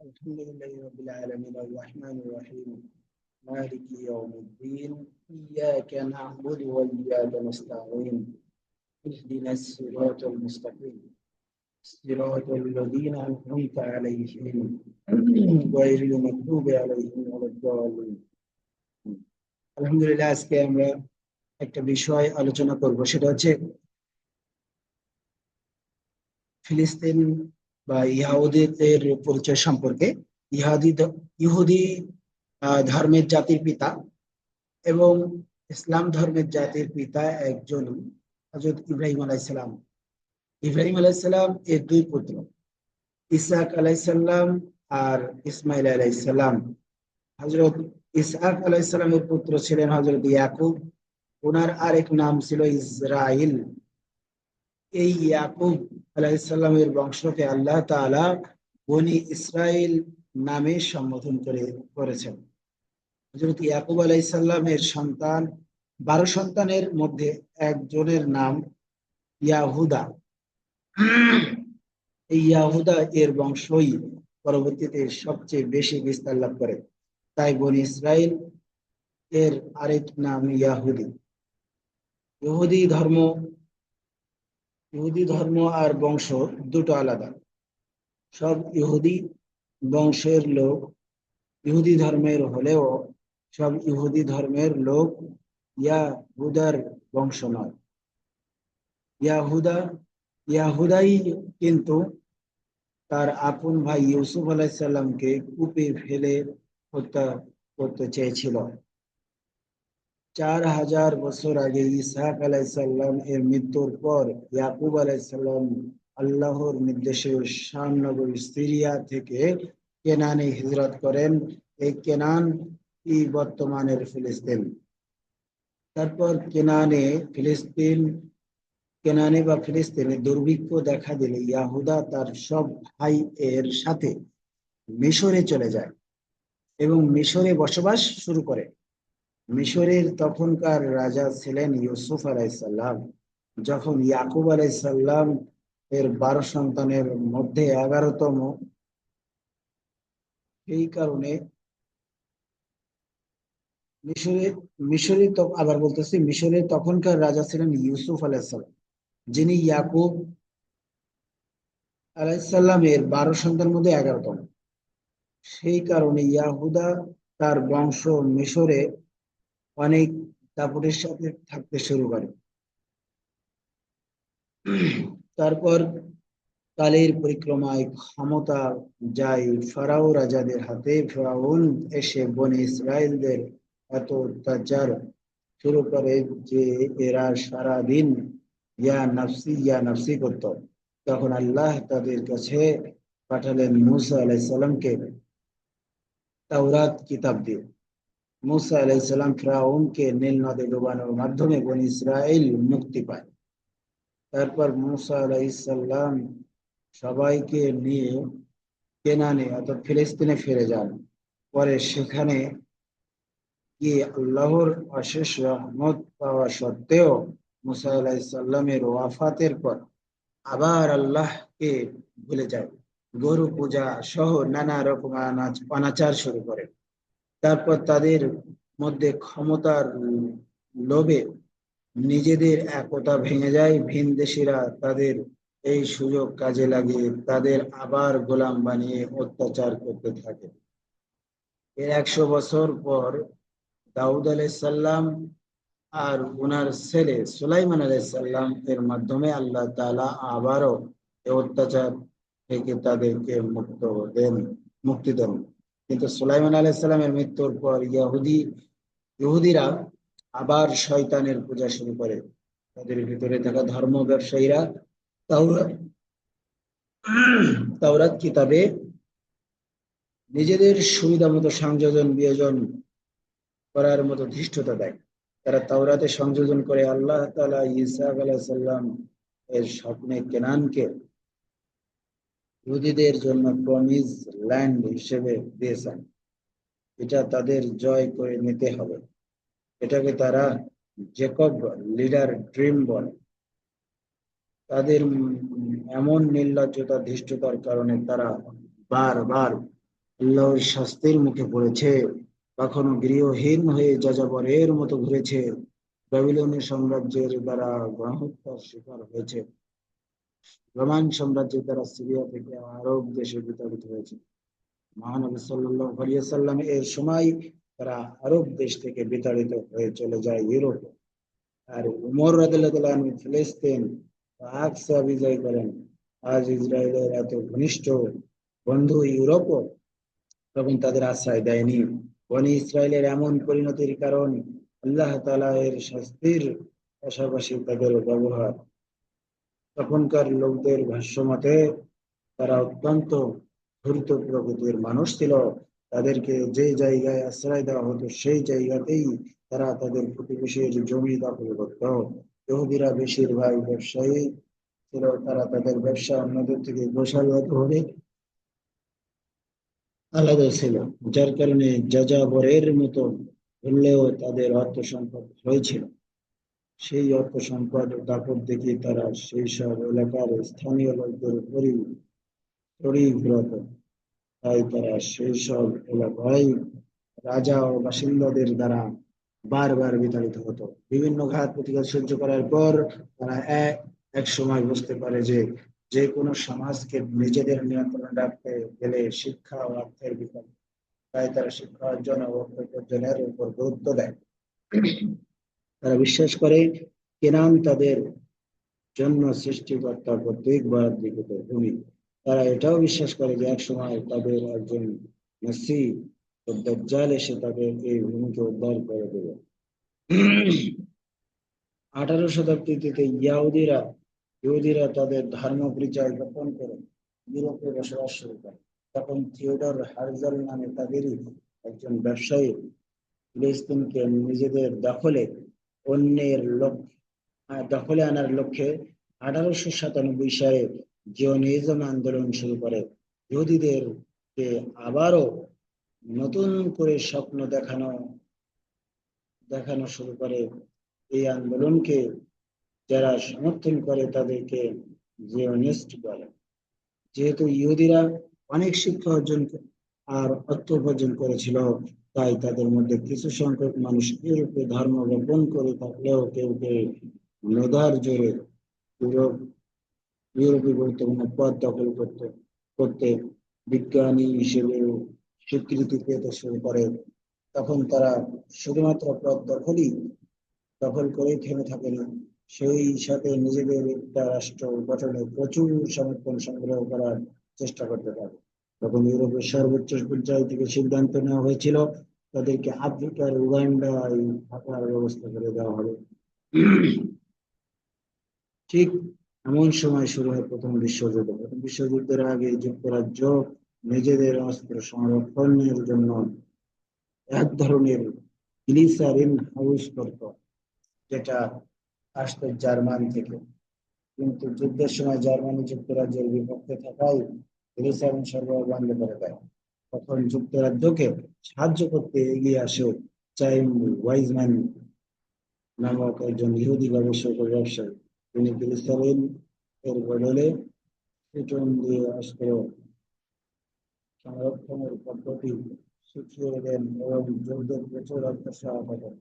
الحمد لله رب العالمين الرحمن الرحيم مالك يوم الدين إياك نعبد وإياك نستعين اهدنا الصراط المستقيم صراط الذين أنعمت عليهم غير المغضوب عليهم ولا الضالين আলহামদুলিল্লাহ আজকে আমরা একটা বিষয় আলোচনা করব সেটা হচ্ছে ফিলিস্তিন বা ইহুদিদের পরিচয় সম্পর্কে ইহাদি ইহুদি ধর্মের জাতির পিতা এবং ইসলাম ধর্মের জাতির পিতা একজন হজরত ইব্রাহিম আলাইসালাম ইব্রাহিম আলাইসালাম এর দুই পুত্র ইসাক আলাইসাল্লাম আর ইসমাইল আলাইসাল্লাম হজরত ইসহাক আলাইসালামের পুত্র ছিলেন হজরত ইয়াকুব। ওনার আরেক নাম ছিল ইসরাইল এই ইয়াকুব আলাইসাল্লামের বংশকে আল্লাহ তাআলা বনি ইসরাইল নামে সম্বোধন করে, করেছেন। হজরত ইয়াকুব আলাইসাল্লামের সন্তান, বারো সন্তানের মধ্যে একজনের নাম ইয়াহুদা। এই ইয়াহুদা এর বংশই পরবর্তীতে সবচেয়ে বেশি বিস্তার লাভ করে। তাই বনি ইসরাইল এর আরেক নাম ইয়াহুদি। ইহুদি ধর্ম ইহুদি ধর্ম আর বংশ দুটো আলাদা। সব ইহুদি বংশের লোক ইহুদি ধর্মের হলেও সব ইহুদি ধর্মের লোক ইয়াহুদার বংশ নয়। ইয়াহুদা, ইয়াহুদাই কিন্তু তার আপন ভাই ইউসুফ আলাইসাল্লামকে কূপে ফেলে হত্যা করতে চেয়েছিল। চার হাজার বছর আগে ইসহাক আলাইসাল্লাম এর মৃত্যুর পর ইয়াকুব আলাইসাল্লাম আল্লাহর নির্দেশে শাম নগরী সিরিয়া থেকে কেনানে হিজরত করেন। এই কেনান ই বর্তমানের ফিলিস্তিন। তারপর কেনানে ফিলিস্তিন, কেনানে বা ফিলিস্তিনে দুর্ভিক্ষ দেখা দিলে ইয়াহুদা তার সব ভাই এর সাথে মিশরে চলে যায় এবং মিশরে বসবাস শুরু করে। মিশরের তখনকার রাজা ছিলেন ইউসুফ আলাইসাল্লাম যখন ইয়াকুব আলাইসাল্লাম এর বারো সন্তানের মধ্যে এগারোতম, এই কারণে মিশরে মিশরে আবার বলতেছি মিশরের তখনকার রাজা ছিলেন ইউসুফ আলাইসাল্লাম যিনি ইয়াকুব আলাইসাল্লামের বারো সন্তানের মধ্যে এগারোতম। সেই কারণে ইয়াহুদা তার বংশ মিশরে অনেক দাপটের সাথে থাকতে শুরু করে। তারপর কালের পরিক্রমায় ক্ষমতা যায় ফারাও রাজাদের হাতে। ফেরাউন এসে বনে ইসরায়েলদের এত অত্যাচার শুরু করে যে এরা সারাদিন ইয়া নাফসি ইয়া নাফসি করত। তখন আল্লাহ তাদের কাছে পাঠালেন মুসা আলাইসাল্লামকে তাওরাত কিতাব দিয়ে। মুসা আলাইসাল্লাম ফ্রাউনকে নীল নদে ডোবানোর মাধ্যমে বন ইসরায়েল মুক্তি পায়। তারপর মুসা আলাইসাল্লাম সবাইকে নিয়ে কেনানে অর্থাৎ ফিলিস্তিনে ফিরে যান। পরে সেখানে গিয়ে আল্লাহর অশেষ রহমত পাওয়া সত্ত্বেও মুসা আলাইসাল্লামের ওয়াফাতের পর আবার আল্লাহকে ভুলে যায়। গরু পূজা সহ নানা রকম অনাচার শুরু করে। তারপর তাদের মধ্যে ক্ষমতার লোভে নিজেদের একতা ভেঙে যায়। ভিনদেশিরা তাদের এই সুযোগ কাজে লাগিয়ে তাদের আবার গোলাম বানিয়ে অত্যাচার করতে থাকে। এর একশো বছর পর দাউদ আলাইসাল্লাম আর ওনার ছেলে সুলাইমান আলাইসাল্লাম এর মাধ্যমে আল্লাহ তালা আবারও অত্যাচার থেকে তাদেরকে মুক্ত দেন, মুক্তি দেন। কিন্তু সুলাইমান আলাইসাল্লামের মৃত্যুর পর ইয়াহুদি ইহুদিরা আবার শয়তানের পূজা শুরু করে। তাদের ভিতরে থাকা ধর্ম ব্যবসায়ীরা তাওরাত কিতাবে নিজেদের সুবিধা মতো সংযোজন, বিয়োজন করার মতো ধৃষ্টতা দেয়। তারা তাওরাতে সংযোজন করে আল্লাহ তালা ইসাক আলাহিসাল্লাম এর স্বপ্নে কেনানকে ইহুদিদের জন্য প্রমিস ল্যান্ড হিসেবে দিয়েছেন। এটা তাদের জয় করে নিতে হবে। এটাকে তারা জেকব লিডার ড্রিম বলে। তাদের এমন নির্লজ্জতা, ধৃষ্টতার কারণে তারা বারবার আল্লাহর শাস্তির মুখে পড়েছে। কখনো গৃহহীন হয়ে যাযাবরের মতো ঘুরেছে। ব্যাবিলনীয় সাম্রাজ্যের দ্বারা গণহত্যার শিকার হয়েছে। রোমান সাম্রাজ্যের দ্বারা সিরিয়া থেকে আরব দেশে বিতাড়িত হয়েছে। মহানবী সাল্লাম এর সময় তারা আরব দেশ থেকে বিতাড়িত হয়ে চলে যায় ইউরোপে। আর উমর রাদিল্লাহ ফিলিস্তিন আকসা বিজয় করেন আজ ইসরায়েলের এত ঘনিষ্ঠ বন্ধু ইউরোপও তখন তাদের আশ্রয় দেয়নি। বনি ইসরায়েলের এমন পরিণতির কারণ আল্লাহ তালা এর শাস্তির পাশাপাশি তাদের ব্যবহার তখনকার লোকদের ভাষ্য মতে তারা অত্যন্ত ধূর্ত প্রকৃতির মানুষ ছিল। তাদেরকে যে জায়গায় আশ্রয় দেওয়া হতো, সেই জায়গাতেই তারা তাদের প্রতিবেশীর জমি দখল করত। ইহুদিরা বেশিরভাগ ব্যবসায়ী ছিল, তারা তাদের ব্যবসা অন্যদের থেকে গোশালভাবে আলাদা ছিল। যার কারণে যাযাবরের মতো হলেও তাদের অর্থ সম্পদ হয়েছিল। সেই অর্থ সম্পদ দাপট দেখে তারা সেই সব এলাকার স্থানীয় লোকদের উপরই পরিগ্রত তাই তারা সেই সব এলাকায় রাজা ও বাসিন্দাদের দ্বারা বারবার বিতাড়িত হতো। বিভিন্ন ঘাত প্রতিঘাত সহ্য করার পর তারা এক সময় বুঝতে পারে যে যে কোনো সমাজকে নিজেদের নিয়ন্ত্রণে রাখতে গেলে শিক্ষা ও অর্থের বিকল্প। তাই তারা শিক্ষা অর্জন ও অর্জনের উপর গুরুত্ব দেয়। তারা বিশ্বাস করে কেনান তাদের জন্য সৃষ্টিকর্তা প্রত্যেক বরাদ্দিকৃত ভূমি। তারা এটাও বিশ্বাস করে যে এক সময় তাদের একজন মেসি দজ্জাল এসে তাদের এই ভূমিকে উদ্ধার করে দেবে। আঠারো শতাব্দীতে ইয়াহুদিরা, ইহুদিরা তাদের ধর্ম পরিচয় গোপন করে ইউরোপে বসবাস শুরু করে। তখন থিওডর হার্জাল নামে তাদেরই একজন ব্যবসায়ী ফিলিস্তিনকে নিজেদের দখলে অন্যের দখলে আনার লক্ষ্যে আঠারোশো সাতানব্বই সালে জিওনিজম আন্দোলন শুরু করে। ইহুদিদেরকে আবারও নতুন করে স্বপ্ন দেখানো দেখানো শুরু করে। এই আন্দোলনকে যারা সমর্থন করে তাদেরকে জিওনিস্ট বলে। যেহেতু ইহুদিরা অনেক শিক্ষা অর্জন আর অর্থ উপার্জন করেছিল, তাই তাদের মধ্যে কিছু সংখ্যক মানুষ ইউরোপে ধর্ম গোপন করে থাকলেও কেউ কেউ মেধার জোরে ইউরোপ ইউরোপে গুরুত্বপূর্ণ পদ দখল করতে করতে বিজ্ঞানী হিসেবে স্বীকৃতি পেতে শুরু করে। তখন তারা শুধুমাত্র পদ দখলই দখল করেই থেমে থাকে না, সেই সাথে নিজেদের একটা রাষ্ট্র গঠনে প্রচুর সমর্থন সংগ্রহ করার চেষ্টা করতে পারে তখন ইউরোপের সর্বোচ্চ পর্যায় থেকে সিদ্ধান্ত নেওয়া হয়েছিল, তাদেরকে আফ্রিকার, উগান্ডায় থাকার ব্যবস্থা করে দেওয়া হবে। ঠিক এমন সময় শুরু হয় প্রথম বিশ্বযুদ্ধ। প্রথম বিশ্বযুদ্ধের আগে যুক্তরাজ্য নিজেদের অস্ত্র সংরক্ষণের জন্য এক ধরনের গ্লিসারিন হাউস করত, যেটা আসতো জার্মান থেকে। কিন্তু যুদ্ধের সময় জার্মানি যুক্তরাজ্যের বিপক্ষে থাকায় গ্লিসারিন সরবরাহ করে দেয়। তখন যুক্তরাজ্যকে সাহায্য করতে এগিয়ে আসে চাইম ওয়াইজম্যান নামক একজন ইহুদি গবেষক ও ব্যবসায়ী। তিনি এর বদলে দিয়ে সংরক্ষণের পদ্ধতি শিখিয়ে দেন এবং যুদ্ধের প্রচুর করেন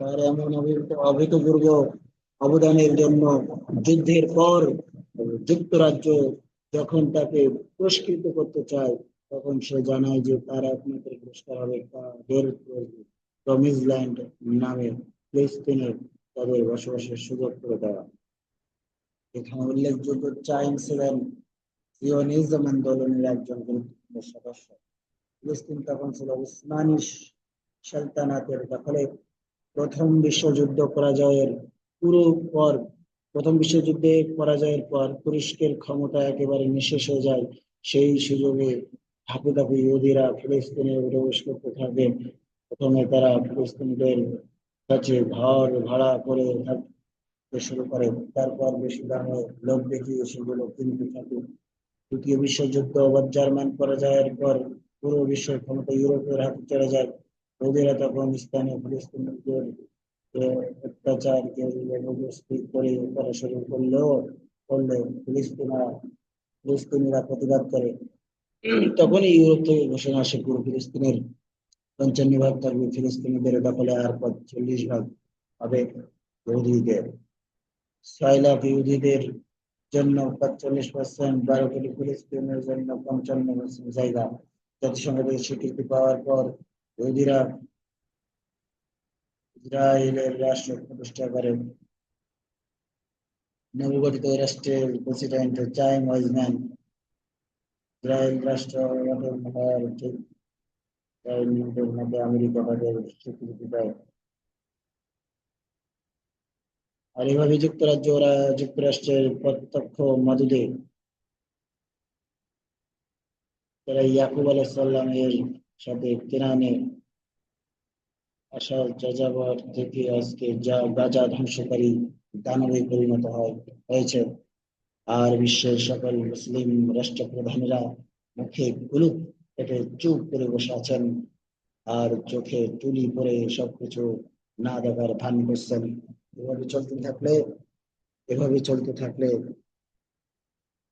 তার এমন অবদানের জন্য যুদ্ধের পর যুক্তরাজ্য যখন তাকে পুরস্কৃত করতে চায়, তখন সে জানায় যে তার একমাত্র পুরস্কার হবে তাদের টমিজল্যান্ড নামে ফিলিস্তিনের তাদের বসবাসের সুযোগ করে দেওয়া। এখানে উল্লেখযোগ্য চাইন ছিলেন জিওনিজম আন্দোলনের একজন গুরুত্বপূর্ণ সদস্য। ফিলিস্তিন তখন ছিল উসমানী সালতানাতের দখলে। প্রথম বিশ্বযুদ্ধ পরাজয়ের পুরো পর প্রথম বিশ্বযুদ্ধে পরাজয়ের পর তুরস্কের ক্ষমতা একেবারে নিঃশেষ হয়ে যায়। সেই সুযোগে ধাপে ধাপে ইহুদিরা ফিলিস্তিনে প্রবেশ করতে থাকে প্রথমে তারা ফিলিস্তিনিদের কাছে ঘর ভাড়া করে শুরু করে। তারপর বেশি দামে লোক দেখিয়ে সেগুলো কিনতে থাকে। দ্বিতীয় বিশ্বযুদ্ধ আবার জার্মান পরাজয়ের পর পুরো বিশ্বের ক্ষমতা ইউরোপের হাতে চলে যায়। ওদেরা তখন স্থানীয় ফিলিস্তিনিদের অত্যাচারকে করে করা শুরু করলেও করলে ফিলিস্তিনা ফিলিস্তিনিরা প্রতিবাদ করে, তখনই ইউরোপ থেকে ঘোষণা আসে পুরো ফিলিস্তিনের পঞ্চান্ন ভাগ থাকবে ফিলিস্তিনিদের দখলে আর চল্লিশ ভাগ হবে ইহুদিদের। ছয় লাখ ইহুদিদের জন্য পাঁচচল্লিশ পার্সেন্ট বারো কোটি ফিলিস্তিনের জন্য পঞ্চান্ন পার্সেন্ট জায়গা। জাতিসংঘ থেকে স্বীকৃতি পাওয়ার পর ইহুদিরা ইসরায়েলের রাষ্ট্র প্রতিষ্ঠা করেন নবগঠিত রাষ্ট্রের প্রেসিডেন্ট চাইম ওয়াইজম্যান। ইসরায়েল রাষ্ট্র গঠন হওয়ার ঠিক আমেরিকা তাদের স্বীকৃতি দেয়। যুক্তরাষ্ট্রের প্রত্যক্ষ মদদে তারা ইয়াকুব আলাইসাল্লামের সাথে কেরানে আসার যাযাবর থেকে আজকে যা গাজা ধ্বংসকারী দানবে পরিণত হয়, হয়েছে। আর বিশ্বের সকল মুসলিম রাষ্ট্রপ্রধানেরা মুখে কুলুপ কেটে চুপ করে বসে আছেন আর চোখে তুলি পরে সবকিছু না দেখার ভান করছেন। এভাবে চলতে থাকলে, এভাবে চলতে থাকলে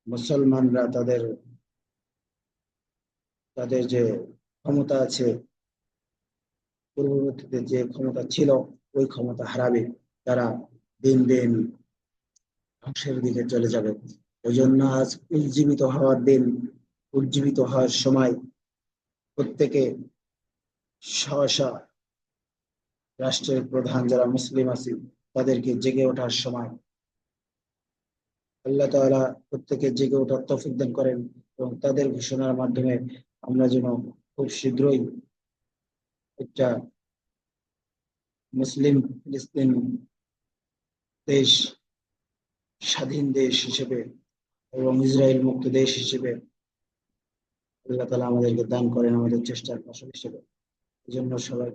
মুসলমানরা তাদের তাদের যে ক্ষমতা আছে পূর্ববর্তীতে যে ক্ষমতা ছিল, ওই ক্ষমতা হারাবে। তারা দিন দিন ধ্বংসের দিকে চলে যাবে। ওই জন্য আজ উজ্জীবিত হওয়ার দিন, উজ্জীবিত হওয়ার সময় প্রত্যেকে রাষ্ট্রের প্রধান যারা মুসলিম আছে, তাদেরকে জেগে ওঠার সময়। আল্লাহ তাআলা প্রত্যেকে জেগে ওঠার তৌফিক দান করেন এবং তাদের ঘোষণার মাধ্যমে আমরা যেন খুব শীঘ্রই একটা মুসলিম ফিলিস্তিন দেশ, স্বাধীন দেশ হিসেবে এবং ইসরায়েল মুক্ত দেশ হিসেবে আল্লাহ তালা আমাদেরকে দান করেন, আমাদের চেষ্টার ফসল হিসেবে। এই জন্য সবাই